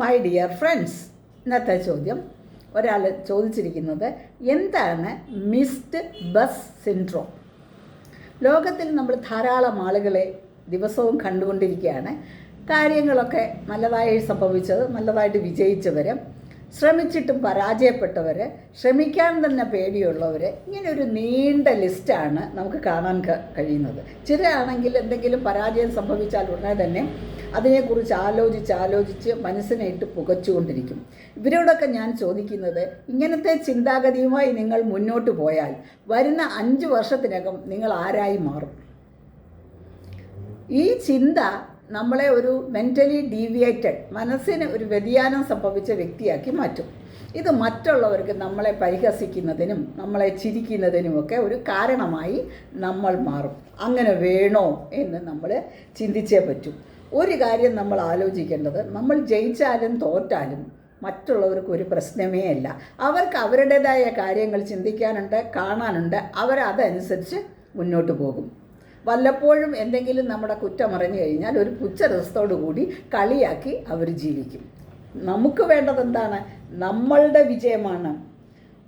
My dear friends ഇന്നത്തെ ചോദ്യം. ഒരാൾ ചോദിച്ചിരിക്കുന്നത് എന്താണ് മിസ്ഡ് ബസ് സിൻഡ്രോം ലോകത്തിൽ നമ്മൾ ധാരാളം ആളുകളെ ദിവസവും കണ്ടുകൊണ്ടിരിക്കുകയാണ്. കാര്യങ്ങളൊക്കെ നല്ലതായി സംഭവിച്ചത് നല്ലതായിട്ട് വിജയിച്ചവർ ശ്രമിച്ചിട്ടും പരാജയപ്പെട്ടവർ ശ്രമിക്കാൻ തന്നെ പേടിയുള്ളവർ ഇങ്ങനെ ഒരു നീണ്ട ലിസ്റ്റാണ് നമുക്ക് കാണാൻ കഴിയുന്നത്. ചിലരാണെങ്കിൽ എന്തെങ്കിലും പരാജയം സംഭവിച്ചാൽ ഉടനെ തന്നെ അതിനെക്കുറിച്ച് ആലോചിച്ച് ആലോചിച്ച് മനസ്സിനായിട്ട് പുകച്ചുകൊണ്ടിരിക്കും. ഇവരോടൊക്കെ ഞാൻ ചോദിക്കുന്നത് ഇങ്ങനത്തെ ചിന്താഗതിയുമായി നിങ്ങൾ മുന്നോട്ട് പോയാൽ വരുന്ന അഞ്ച് വർഷത്തിനകം നിങ്ങൾ ആരായി മാറും? ഈ ചിന്ത നമ്മളെ ഒരു മെന്റലി ഡീവിയേറ്റഡ് മനസ്സിന് ഒരു വ്യതിയാനം സംഭവിച്ച വ്യക്തിയാക്കി മാറ്റും. ഇത് മറ്റുള്ളവർക്ക് നമ്മളെ പരിഹസിക്കുന്നതിനും നമ്മളെ ചിരിക്കുന്നതിനുമൊക്കെ ഒരു കാരണമായി നമ്മൾ മാറും. അങ്ങനെ വേണോ എന്ന് നമ്മൾ ചിന്തിച്ചേ പറ്റൂ. ഒരു കാര്യം നമ്മൾ ആലോചിക്കേണ്ടത് നമ്മൾ ജയിച്ചാലും തോറ്റാലും മറ്റുള്ളവർക്ക് ഒരു പ്രശ്നമേ അല്ല. അവർക്ക് അവരുടേതായ കാര്യങ്ങൾ ചിന്തിക്കാനുണ്ട് കാണാനുണ്ട് അവരതനുസരിച്ച് മുന്നോട്ട് പോകും. വല്ലപ്പോഴും എന്തെങ്കിലും നമ്മുടെ കുറ്റം അറിഞ്ഞു കഴിഞ്ഞാൽ ഒരു പുച്ഛരസത്തോടു കൂടി കളിയാക്കി അവർ ജീവിക്കും. നമുക്ക് വേണ്ടത് എന്താണ്? നമ്മളുടെ വിജയമാണ്.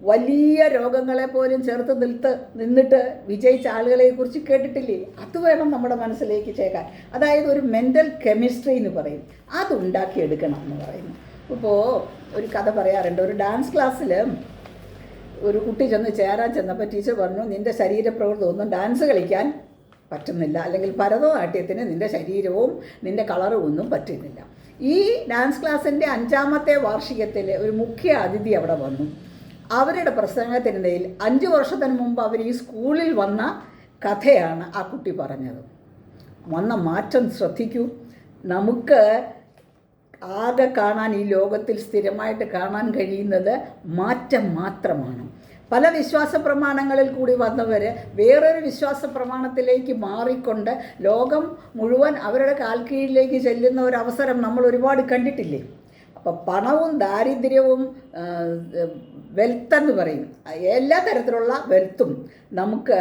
വലിയ രോഗങ്ങളെ പോലും ചേർത്ത് നിൽത്ത് നിന്നിട്ട് വിജയിച്ച ആളുകളെ കുറിച്ച് കേട്ടിട്ടില്ലേ? അത് വേണം നമ്മുടെ മനസ്സിലേക്ക് ചേക്കാൻ. അതായത് ഒരു മെന്റൽ കെമിസ്ട്രി എന്ന് പറയും. അതുണ്ടാക്കിയെടുക്കണം എന്ന് പറയുന്നു. ഇപ്പോൾ ഒരു കഥ പറയാറുണ്ട്. ഒരു ഡാൻസ് ക്ലാസ്സിൽ ഒരു കുട്ടി ചെന്ന് ചേരാൻ ചെന്നപ്പോൾ ടീച്ചർ പറഞ്ഞു നിന്റെ ശരീരപ്രകൃതി ഒന്നും ഡാൻസ് കളിക്കാൻ പറ്റുന്നില്ല. അല്ലെങ്കിൽ ഭരതനാട്യത്തിന് നിന്റെ ശരീരവും നിന്റെ കളറും ഒന്നും പറ്റുന്നില്ല. ഈ ഡാൻസ് ക്ലാസ്സിന്റെ അഞ്ചാമത്തെ വാർഷികത്തിൽ ഒരു മുഖ്യ അതിഥി അവിടെ വന്നു. അവരുടെ പ്രസംഗത്തിനിടയിൽ അഞ്ച് വർഷത്തിന് മുമ്പ് അവർ ഈ സ്കൂളിൽ വന്ന കഥയാണ് ആ കുട്ടി പറഞ്ഞത്. വന്ന മാറ്റം ശ്രദ്ധിക്കൂ. നമുക്ക് ആകെ കാണാൻ ഈ ലോകത്തിൽ സ്ഥിരമായിട്ട് കാണാൻ കഴിയുന്നത് മാറ്റം മാത്രമാണ്. പല വിശ്വാസ പ്രമാണങ്ങളിൽ കൂടി വന്നവർ വേറൊരു വിശ്വാസ പ്രമാണത്തിലേക്ക് മാറിക്കൊണ്ട് ലോകം മുഴുവൻ അവരുടെ കാൽക്കീഴിലേക്ക് ചെല്ലുന്ന ഒരു അവസരം നമ്മൾ ഒരുപാട് കണ്ടിട്ടില്ലേ? അപ്പോൾ പണവും ദാരിദ്ര്യവും വെൽത്ത് എന്ന് പറയും. എല്ലാ തരത്തിലുള്ള വെൽത്തും നമുക്ക്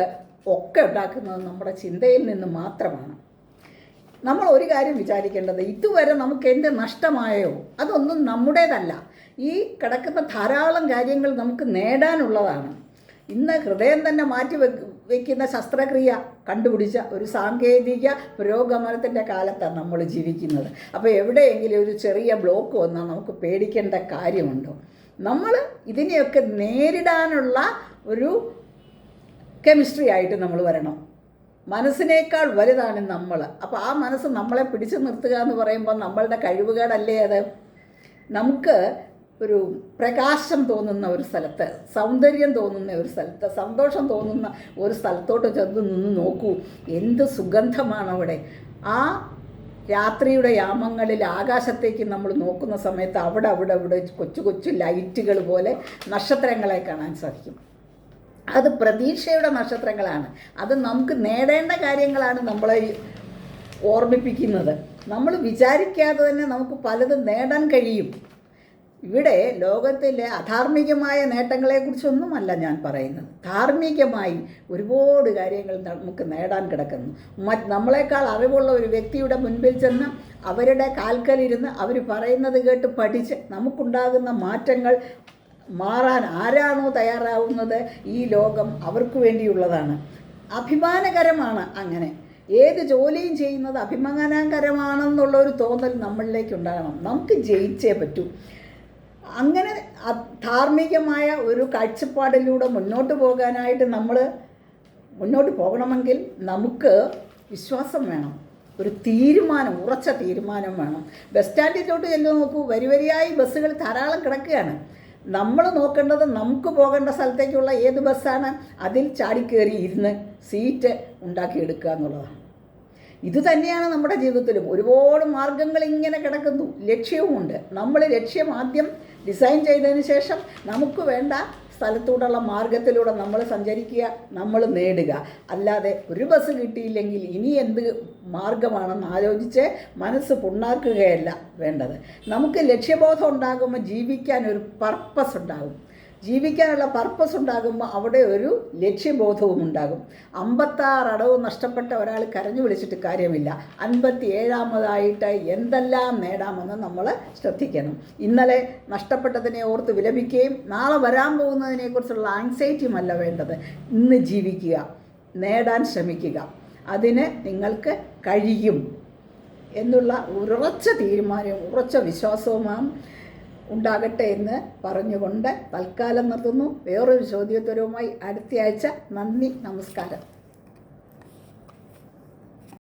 ഒക്കെ ഉണ്ടാക്കുന്നത് നമ്മുടെ ചിന്തയിൽ നിന്ന് മാത്രമാണ്. നമ്മൾ ഒരു കാര്യം വിചാരിക്കേണ്ടത് ഇതുവരെ നമുക്ക് എന്ത് നഷ്ടമായോ? അതൊന്നും നമ്മുടേതല്ല. ഈ കിടക്കുന്ന ധാരാളം കാര്യങ്ങൾ നമുക്ക് നേടാനുള്ളതാണ്. ഇന്ന് ഹൃദയം തന്നെ മാറ്റി വെക്ക് വെക്കുന്ന ശസ്ത്രക്രിയ കണ്ടുപിടിച്ച ഒരു സാങ്കേതിക പുരോഗമനത്തിന്റെ കാലത്താണ് നമ്മൾ ജീവിക്കുന്നത്. അപ്പോൾ എവിടെയെങ്കിലും ഒരു ചെറിയ ബ്ലോക്ക് വന്നാൽ നമുക്ക് പേടിക്കേണ്ട കാര്യമുണ്ടോ? നമ്മൾ ഇതിനെയൊക്കെ നേരിടാനുള്ള ഒരു കെമിസ്ട്രി ആയിട്ട് നമ്മൾ വരണം. മനസ്സിനേക്കാൾ വലുതാണ് നമ്മൾ. അപ്പോൾ ആ മനസ്സ് നമ്മളെ പിടിച്ചു നിർത്തുക എന്ന് പറയുമ്പോൾ നമ്മളുടെ കഴിവുകേടല്ലേ അത്? നമുക്ക് ഒരു പ്രകാശം തോന്നുന്ന ഒരു സ്ഥലത്ത് സൗന്ദര്യം തോന്നുന്ന ഒരു സ്ഥലത്ത് സന്തോഷം തോന്നുന്ന ഒരു സ്ഥലത്തോട്ട് ചെന്ന് നിന്ന് നോക്കൂ. എന്ത് സുഗന്ധമാണ് അവിടെ ആ രാത്രിയുടെ യാമങ്ങളിൽ ആകാശത്തേക്ക് നമ്മൾ നോക്കുന്ന സമയത്ത് അവിടെ അവിടെ അവിടെ കൊച്ചു കൊച്ചു ലൈറ്റുകൾ പോലെ നക്ഷത്രങ്ങളെ കാണാൻ സാധിക്കും. അത് പ്രതീക്ഷയുടെ നക്ഷത്രങ്ങളാണ്. അത് നമുക്ക് നേടേണ്ട കാര്യങ്ങളാണ് നമ്മളെ ഓർമ്മിപ്പിക്കുന്നത്. നമ്മൾ വിചാരിക്കാതെ തന്നെ നമുക്ക് പലതും നേടാൻ കഴിയും. ഇവിടെ ലോകത്തിലെ അധാർമികമായ നേട്ടങ്ങളെക്കുറിച്ചൊന്നുമല്ല ഞാൻ പറയുന്നത്. ധാർമ്മികമായി ഒരുപാട് കാര്യങ്ങൾ നമുക്ക് നേടാൻ കിടക്കുന്നു. നമ്മളെക്കാൾ അറിവുള്ള ഒരു വ്യക്തിയുടെ മുൻപിൽ ചെന്ന് അവരുടെ കാൽക്കലിരുന്ന് അവർ പറയുന്നത് കേട്ട് പഠിച്ച് നമുക്കുണ്ടാകുന്ന മാറ്റങ്ങൾ മാറാൻ ആരാണോ തയ്യാറാവുന്നത് ഈ ലോകം അവർക്ക് വേണ്ടിയുള്ളതാണ്. അഭിമാനകരമാണ് അങ്ങനെ. ഏത് ജോലിയും ചെയ്യുന്നത് അഭിമാനകരമാണെന്നുള്ള ഒരു തോന്നൽ നമ്മളിലേക്ക് ഉണ്ടാകണം നമുക്ക് ജയിച്ചേ പറ്റൂ. അങ്ങനെ ധാർമ്മികമായ ഒരു കാഴ്ചപ്പാടിലൂടെ മുന്നോട്ട് പോകാനായിട്ട് നമ്മൾ മുന്നോട്ട് പോകണമെങ്കിൽ നമുക്ക് വിശ്വാസം വേണം. ഒരു തീരുമാനം ഉറച്ച തീരുമാനം വേണം. ബസ് സ്റ്റാൻഡിലോട്ട് ചെല്ലു നോക്കൂ. വരി വരിയായി ബസ്സുകൾ ധാരാളം കിടക്കുകയാണ്. നമ്മൾ നോക്കേണ്ടത് നമുക്ക് പോകേണ്ട സ്ഥലത്തേക്കുള്ള ഏത് ബസ്സാണ്? അതിൽ ചാടിക്കയറി ഇരുന്ന് സീറ്റ് ഉണ്ടാക്കിയെടുക്കുക എന്നുള്ളതാണ്. ഇത് തന്നെയാണ് നമ്മുടെ ജീവിതത്തിലും. ഒരുപാട് മാർഗങ്ങൾ ഇങ്ങനെ കിടക്കുന്നു. ലക്ഷ്യവുമുണ്ട്. നമ്മൾ ലക്ഷ്യം ആദ്യം ഡിസൈൻ ചെയ്തതിന് ശേഷം നമുക്ക് വേണ്ട സ്ഥലത്തൂടെയുള്ള മാർഗത്തിലൂടെ നമ്മൾ സഞ്ചരിക്കുക നമ്മൾ നേടുക. അല്ലാതെ ഒരു ബസ് കിട്ടിയില്ലെങ്കിൽ ഇനി എന്ത് മാർഗമാണെന്ന് ആലോചിച്ച് മനസ്സ് പുണ്ണാക്കുകയല്ല വേണ്ടത്. നമുക്ക് ലക്ഷ്യബോധം ഉണ്ടാകുമ്പോൾ ജീവിക്കാൻ ഒരു പർപ്പസ് ഉണ്ടാകും. ജീവിക്കാനുള്ള പർപ്പസ് ഉണ്ടാകുമ്പോൾ അവിടെ ഒരു ലക്ഷ്യബോധവും ഉണ്ടാകും. അമ്പത്താറ് അടവ് നഷ്ടപ്പെട്ട ഒരാൾ കരഞ്ഞു വിളിച്ചിട്ട് കാര്യമില്ല. അൻപത്തി ഏഴാമതായിട്ട് എന്തെല്ലാം നേടാമെന്ന് നമ്മൾ ശ്രദ്ധിക്കണം. ഇന്നലെ നഷ്ടപ്പെട്ടതിനെ ഓർത്ത് വിലപിക്കുകയും നാളെ വരാൻ പോകുന്നതിനെക്കുറിച്ചുള്ള ആങ്സൈറ്റിയുമല്ല വേണ്ടത്. ഇന്ന് ജീവിക്കുക നേടാൻ ശ്രമിക്കുക. അതിന് നിങ്ങൾക്ക് കഴിയും. എന്നുള്ള ഉറച്ച തീരുമാനവും ഉറച്ച വിശ്വാസവുമാണ് ഉണ്ടാകട്ടെ എന്ന് പറഞ്ഞുകൊണ്ട് തൽക്കാലം നിർത്തുന്നു. വേറൊരു ചോദ്യോത്തരവുമായി അടുത്തയാഴ്ച. നന്ദി നമസ്കാരം.